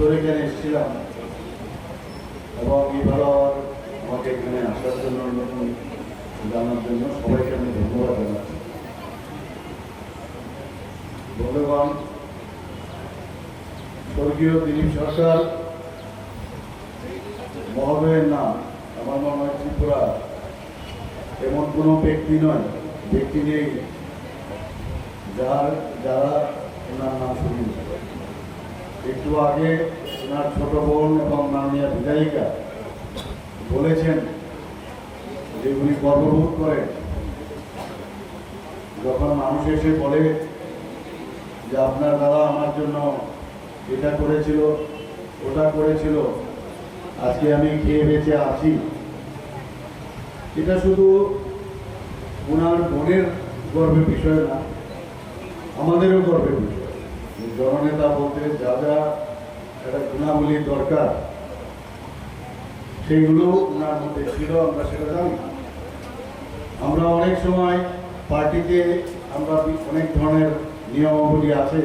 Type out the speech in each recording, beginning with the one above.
বছর এখানে এসেছিলাম। এবং এবার আমাকে এখানে আসার জন্য নতুন জানার জন্য সবাইকে আমি ধন্যবাদ জানাচ্ছি। বন্ধুগণ, স্বর্গীয় দিলীপ সরকার, মহোদয়ের নাম, আমার মনে হয় ত্রিপুরা। এমন কোনো ব্যক্তি নয়, ব্যক্তি নেই যার, যারা ওনার নাম একটু আগে ওনার ছোট বোন এবং মাননীয় বিধায়িকা বলেছেন যে উনি গর্ববোধ করেন যখন মানুষ এসে বলে যে আপনার দাদা আমার জন্য এটা করেছিল, ওটা করেছিল, আজকে আমি খেয়ে বেঁচে আছি। এটা শুধু ওনার বোনের গর্বের বিষয় না, আমাদেরও গর্বের বিষয়। জননেতা বলতে যা যা একটা গুণাবলী দরকার, সেইগুলো ওনার মধ্যে ছিল, আমরা সেটা জানি আমরা অনেক সময় পার্টিতে আমরা অনেক ধরনের নিয়মাবলী আছে,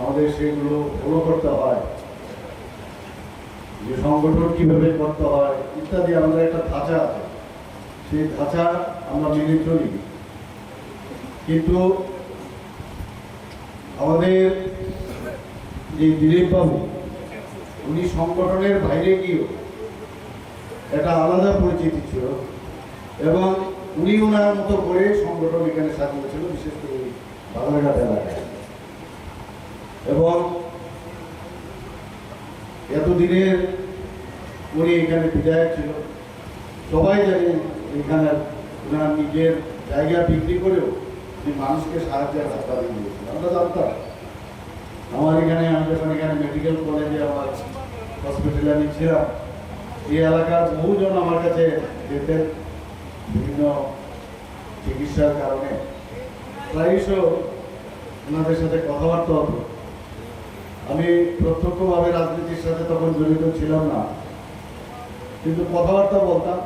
আমাদের সেগুলো ফলো করতে হয়। যে সংগঠন কীভাবে করতে হয়, ইত্যাদি আমাদের একটা ধাঁচা আছে। সেই ধাঁচা আমরা মেনে চলি। কিন্তু আমাদের যে দিলীপ বাবু উনি সংগঠনের বাইরে গিয়েও একটা আলাদা পরিচিতি ছিল এবং উনি ওনার মতো করে সংগঠন এখানে সাজিয়েছিল, বিশেষ করে এই এলাকায়। এবং এতদিনের উনি এখানে বিধায়ক ছিল। সবাই জানে এখানে ওনার নিজের জায়গা বিক্রি করেও তিনি মানুষকে সাহায্যের হাত বাড়িয়ে আমরা জানতাম আমার এখানে, আমি যখন এখানে মেডিকেল কলেজে আমার হসপিটালে আমি ছিলাম, এই এলাকার বহুজন আমার কাছে যেতেন বিভিন্ন চিকিৎসার কারণে। প্রায়শ ওনাদের সাথে কথাবার্তা হতো। আমি প্রত্যক্ষভাবে রাজনীতির সাথে তখন জড়িত ছিলাম না। কিন্তু কথাবার্তা বলতাম।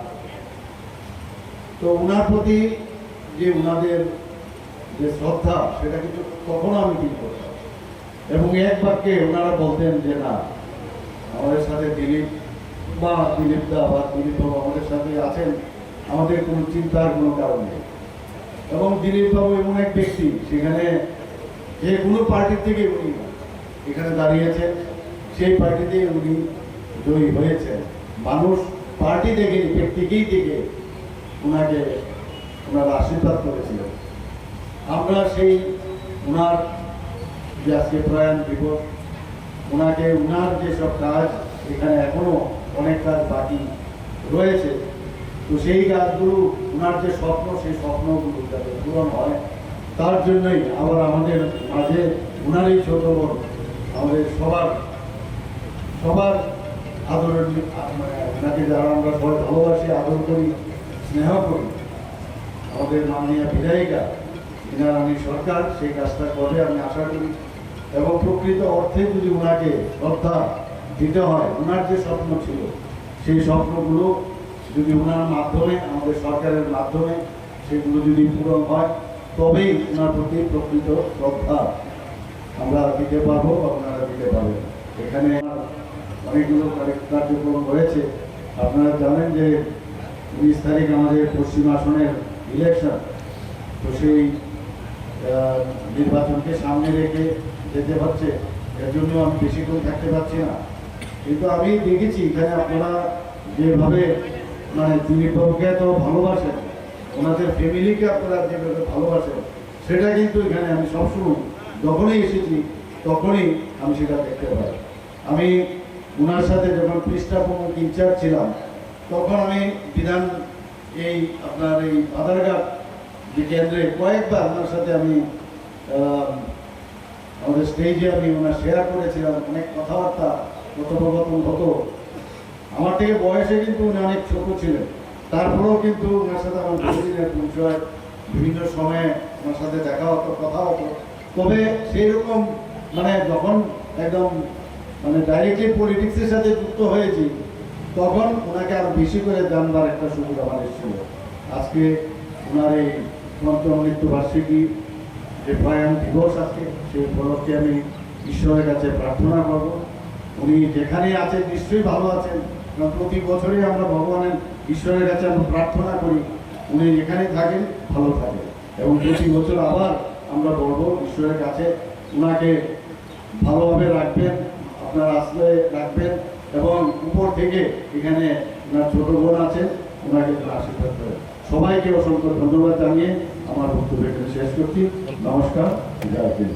তো ওনার প্রতি যে ওনাদের যে শ্রদ্ধা, সেটা কিন্তু কখনো আমি ফিল করতাম এবং এক বাক্যে ওনারা বলতেন যে, না, আমাদের সাথে দিলীপ বা দিলীপ দা বা দিলীপ বাবু আমাদের সাথে আছেন, আমাদের কোনো চিন্তার কোনো কারণ নেই। এবং দিলীপ বাবু এমন এক ব্যক্তি, সেখানে যে কোনো পার্টির থেকে উনি এখানে দাঁড়িয়েছেন, সেই পার্টিতে উনি জয়ী হয়েছেন। মানুষ পার্টি দেখে, ব্যক্তিকেই দেখে ওনাকে ওনার আশীর্বাদ করেছিলেন। আমরা সেই ওনার যে আজকে প্রয়াণ দিবস ওনাকে ওনার যেসব কাজ, এখানে এখনও অনেক কাজ বাকি রয়েছে। তো সেই কাজগুলো ওনার যে স্বপ্ন, সেই স্বপ্নগুলো যাতে পূরণ হয়, তার জন্যই আবার আমাদের মাঝে ওনারই ছোট বোন, আমাদের সবার সবার আদরের মানে ওনাকে যারা আমরা সবাই ভালোবাসি, আদর করি, স্নেহ করি, আমাদের মাননীয় বিধায়িকা ইনারানী সরকার সেই কাজটা করে, আমি আশা করি। এবং প্রকৃত অর্থে যদি ওনাকে শ্রদ্ধা দিতে হয়, ওনার যে স্বপ্ন ছিল, সেই স্বপ্নগুলো যদি ওনার মাধ্যমে, আমাদের সরকারের মাধ্যমে সেগুলো যদি পূরণ হয়, তবেই ওনার প্রতি প্রকৃত শ্রদ্ধা আমরা দিতে পারব বা ওনারা দিতে পারবেন। এখানে অনেকগুলো কার্য- কার্যক্রম হয়েছে আপনারা জানেন যে উনিশ তারিখ আমাদের পশ্চিম আসনের ইলেকশন তো সেই নির্বাচনকে সামনে রেখে যেতে হচ্ছে, এর জন্য আমি বেশিক্ষণ থাকতে পারছি না। কিন্তু আমি দেখেছি এখানে আপনারা যেভাবে মানে দিলীপ বাবুকে এত ভালোবাসেন, ওনাদের ফ্যামিলিকে আপনারা যেভাবে ভালোবাসেন, সেটা কিন্তু এখানে আমি সবসময় যখনই এসেছি, তখনই আমি সেটা দেখতে পাই। আমি ওনার সাথে যখন পৃষ্ঠা প্রমুখ ইনচার্জ ছিলাম, তখন আমি বিধান, এই আপনার এই আধারঘাট যে কেন্দ্রে কয়েকবার ওনার সাথে আমি আমাদের স্টেজে আমি ওনার শেয়ার করেছিলাম, অনেক কথাবার্তা, কথোপকথন হতো। আমার থেকে বয়সে কিন্তু উনি অনেক ছোট ছিলেন। তারপরেও কিন্তু ওনার সাথে আমার বহুদিনের পরিচয়, বিভিন্ন সময়ে ওনার সাথে দেখা হতো, কথা হতো। তবে সেই রকম মানে যখন একদম মানে ডাইরেক্টলি পলিটিক্সের সাথে যুক্ত হয়েছি, তখন ওনাকে আরও বেশি করে জানবার একটা সুযোগ আমার এসেছিল। আজকে ওনার এই পঞ্চম মৃত্যুবার্ষিকী যে প্রয়াণ দিবস আজকে সেই উপলক্ষে আমি ঈশ্বরের কাছে প্রার্থনা করব। উনি যেখানে আছেন, নিশ্চয়ই ভালো আছেন। কারণ প্রতি বছরই আমরা ভগবানের ঈশ্বরের কাছে আমরা প্রার্থনা করি। উনি যেখানে থাকেন, ভালো থাকেন। এবং প্রতি বছর আবার আমরা বলব, ঈশ্বরের কাছে ওনাকে ভালোভাবে রাখবেন, আপনার আসলে রাখবেন এবং উপর থেকে এখানে ওনার ছোটো বোন আছেন, ওনাকে আশীর্বাদ করেন সবাইকে অসংখ্য ধন্যবাদ জানিয়ে আমার বক্তব্য শেষ করছি। নমস্কার জয়